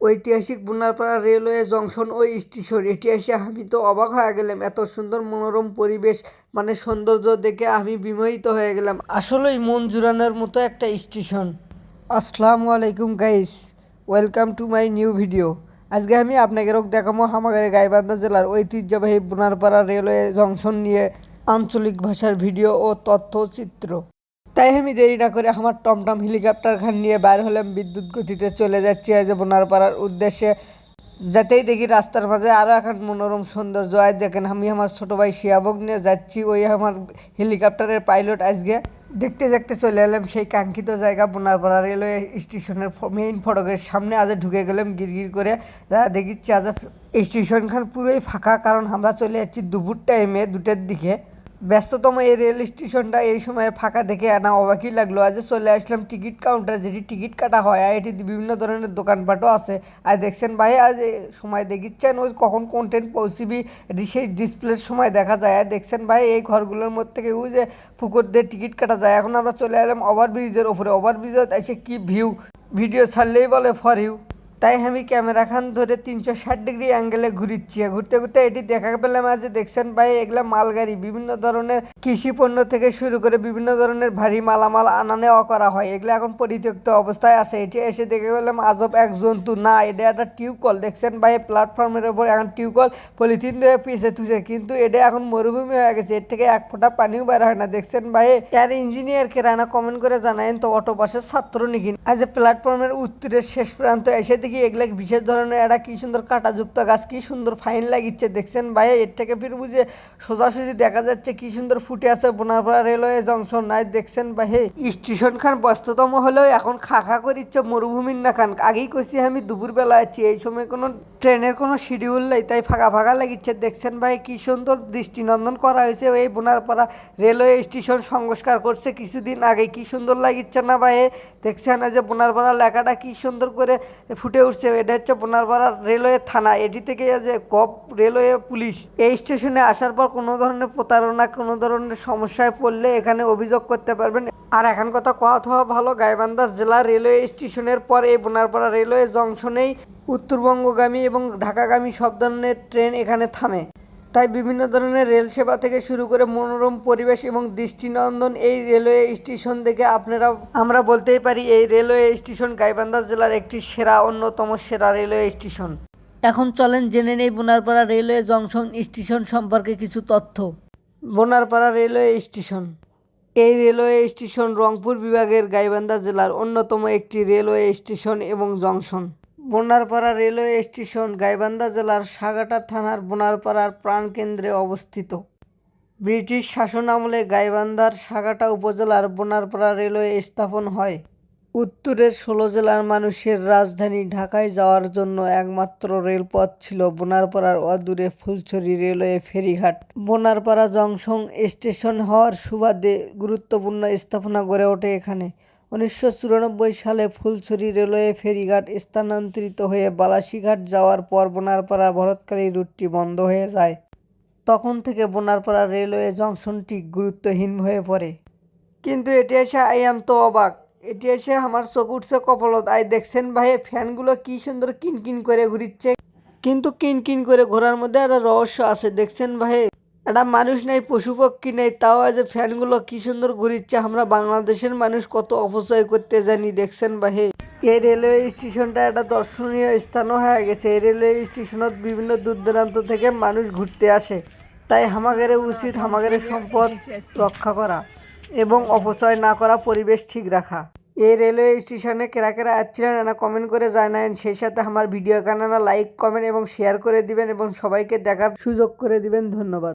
ঐতিহাসিক Bonarpara railway junction ও station. এটি এসে আমি তো অবাক হয়ে গেলাম, এত সুন্দর মনোরম পরিবেশ মানে সৌন্দর্য দেখে আমি বিমোহিত হয়ে গেলাম। আসলেই মন জুড়ানোর মতো একটা স্টেশন। আসসালামু আলাইকুম guys, welcome to my new video. আজকে আমি আপনাকে রোগ দেখাবো হামাগারে গাইবান্ধা জেলার ঐতিহ্যবাহী বুনারপাড়া রেলওয়ে জংশন নিয়ে আঞ্চলিক ভাষার ভিডিও ও তথ্যচিত্র। তাই আমি দেরি না করে আমার টমটম হেলিকপ্টার খান নিয়ে বাইর হলাম। বিদ্যুৎ গতিতে চলে যাচ্ছি আজ বোনারপাড়ার উদ্দেশ্যে। যাতেই দেখি রাস্তার মাঝে আরও এখন মনোরম সৌন্দর্য। আজ দেখেন, আমি আমার ছোটো ভাই শিয়াবক নিয়ে যাচ্ছি। ওই আমার হেলিকপ্টারের পাইলট আজকে দেখতে দেখতে চলে এলাম সেই কাঙ্ক্ষিত জায়গা বোনারপাড়া রেলওয়ে স্টেশনের মেইন ফটকের সামনে। আজ ঢুকে গেলাম গিরগির করে। যা দেখিচ্ছি আজ স্টেশনখান পুরোই ফাঁকা। কারণ আমরা চলে যাচ্ছি দুপুর টাইমে দুটের দিকে। ব্যস্ততম এই রেল স্টেশনটা এই সময় ফাঁকা দেখে আনা অবাকই লাগল। আজ চলে আসলাম টিকিট কাউন্টার যেটি টিকিট কাটা হয়, আর এটি বিভিন্ন ধরনের দোকানপাটও আছে। আর দেখছেন ভাই, আজ সময় দেখিচ্ছেন, ওই কখন কন্টেন্ট পৌঁছিবি, এটি সেই ডিসপ্লের সময় দেখা যায়। আর দেখছেন ভাই, এই ঘরগুলোর মধ্যে থেকে ওই যে পুকুর দিয়ে টিকিট কাটা যায়। এখন আমরা চলে এলাম ওভারব্রিজের ওপরে। ওভারব্রিজে এসে কি ভিউ ভিডিও ছাড়লেই বলে ফর ইউ তাই আমি ক্যামেরা খান ধরে তিনশো ষাট ডিগ্রি অ্যাঙ্গেলে ঘুরিচ্ছি। ঘুরতে ঘুরতে এটি দেখা পেলাম আজ দেখছেন ভাই, এগুলা মালগাড়ি। বিভিন্ন ধরনের কৃষি পণ্য থেকে শুরু করে বিভিন্ন ধরনের ভারী মালামাল আনা নেওয়া করা হয়। এগুলো এখন পরিত্যক্ত অবস্থায় আছে। এটি এসে দেখে পেলাম আজব এক জন্তু। না, এটা একটা টিউবকল দেখছেন ভাই প্ল্যাটফর্মের ওপর এখন টিউবকল পলিথিন দিয়ে পিছে তুছে। কিন্তু এটা এখন মরুভূমি হয়ে গেছে। এর থেকে এক ফোঁটা পানিও বের হয় না। দেখছেন ভাই, এর ইঞ্জিনিয়ার কে রানা কমেন্ট করে জানায়েন তো অটো পাশের ছাত্র নাকি? আজ প্ল্যাটফর্মের উত্তরের শেষ প্রান্ত এসে দেখি এগুলা বিশেষ ধরনের একটা কি সুন্দর কাঁটাযুক্ত গাছ, কি সুন্দর ফাইন লাগিচ্ছে? দেখছেন ভাই এর থেকে ফির বুঝে সোজাসুজি দেখা যাচ্ছে কি সুন্দর ফুটে আছে বোনারপাড়া রেলওয়ে জংশন। নাই, দেখছেন ভাই স্টেশন খান ব্যস্ততম হলেও এখন খা খা করিচ্ছে মরুভূমির না খান আগেই কইছি আমি দুপুরবেলা আছি, এই সময় কোনো ট্রেনের কোনো শিডিউল নেই, তাই ফাঁকা ফাঁকা লাগিচ্ছে। দেখছেন ভাই কি সুন্দর দৃষ্টিনন্দন করা হয়েছে এই বোনারপাড়া রেলওয়ে স্টেশন সংস্কার করছে কিছুদিন আগে। কি সুন্দর লাগিচ্ছে না ভাই দেখছেন যে বোনারপাড়া লেখাটা কি সুন্দর করে ফুটে উঠছে, এটা হচ্ছে বোনারপাড়া রেলওয়ে থানা। এটি থেকে যে কপ রেলওয়ে পুলিশ, এই স্টেশনে আসার পর কোনো ধরনের প্রতারণা, কোনো ধরনের সমস্যায় পড়লে এখানে অভিযোগ করতে পারবেন। আর এখন কথা কথা হওয়া ভালো গাইবান্ধা জেলা রেলওয়ে স্টেশনের পর এই বোনারপাড়া রেলওয়ে জংশনেই উত্তরবঙ্গগামী এবং ঢাকাগামী সব ধরনের ট্রেন এখানে থামে। তাই বিভিন্ন ধরনের রেল সেবা থেকে শুরু করে মনোরম পরিবেশ এবং দৃষ্টিনন্দন এই রেলওয়ে স্টেশন দেখে আপনারা আমরা বলতেই পারি এই রেলওয়ে স্টেশন গাইবান্ধা জেলার একটি সেরা অন্যতম সেরা রেলওয়ে স্টেশন। এখন চলেন জেনে নেই বোনারপাড়া রেলওয়ে জংশন স্টেশন সম্পর্কে কিছু তথ্য। Bonarpara railway station. এই রেলওয়ে স্টেশন রংপুর বিভাগের গাইবান্ধা জেলার অন্যতম একটি রেলওয়ে স্টেশন এবং junction. Bonarpara railway station Gaibandha জেলার সাগাটা থানার বোনারপাড়ার প্রাণকেন্দ্রে অবস্থিত। ব্রিটিশ শাসন আমলে গাইবান্ধার সাগাটা উপজেলার বোনারপাড়া রেলওয়ে স্থাপন হয়। উত্তরের ষোলো জেলার মানুষের রাজধানী ঢাকায় যাওয়ার জন্য একমাত্র রেলপথ ছিল বোনারপাড়ার অদূরে ফুলছড়ি রেলওয়ে ফেরিঘাট। বোনারপাড়া জংশন স্টেশন হওয়ার সুবাদে গুরুত্বপূর্ণ স্থাপনা গড়ে ওঠে এখানে। উনিশশো চুরানব্বই সালে ফুলছড়ি রেলওয়ে ফেরিঘাট স্থানান্তরিত হয়ে বালাসীঘাট যাওয়ার পর বোনারপাড়া ভরতকালী রুটটি বন্ধ হয়ে যায়। তখন থেকে বোনারপাড়া রেলওয়ে জংশনটি গুরুত্বহীন হয়ে পড়ে। কিন্তু এটি এসে আই এম তো অবাক। এটি এসে আমার চোখ উঠছে কপালত। আই দেখছেন ভাই ফ্যানগুলো কি সুন্দর কিন কিন করে ঘুরিচ্ছে। কিন্তু কিন কিন করে ঘোরার মধ্যে একটা রহস্য আছে। দেখছেন ভাই একটা মানুষ নেই, পশু পক্ষী নেই, তাও আজ ফ্যানগুলো কি সুন্দর ঘুরিচ্ছে, আমরা বাংলাদেশের মানুষ কত অপচয় করতে জানি, দেখছেন ভাই এই রেলওয়ে স্টেশনটা একটা দর্শনীয় স্থানও হয়ে গেছে, এই রেলওয়ে স্টেশনত বিভিন্ন দূর দূরান্ত থেকে মানুষ ঘুরতে আসে। তাই হামাগারে উচিত হামাগারে সম্পদ রক্ষা করা এবং অপচয় না করা পরিবেশ ঠিক রাখা। এই রেলওয়ে স্টেশনে কেরা কেরা আসছিলেন না কমেন্ট করে জানায়েন, সেই সাথে আমার ভিডিও কানানা লাইক, কমেন্ট এবং শেয়ার করে দিবেন এবং সবাইকে দেখার সুযোগ করে দিবেন, ধন্যবাদ।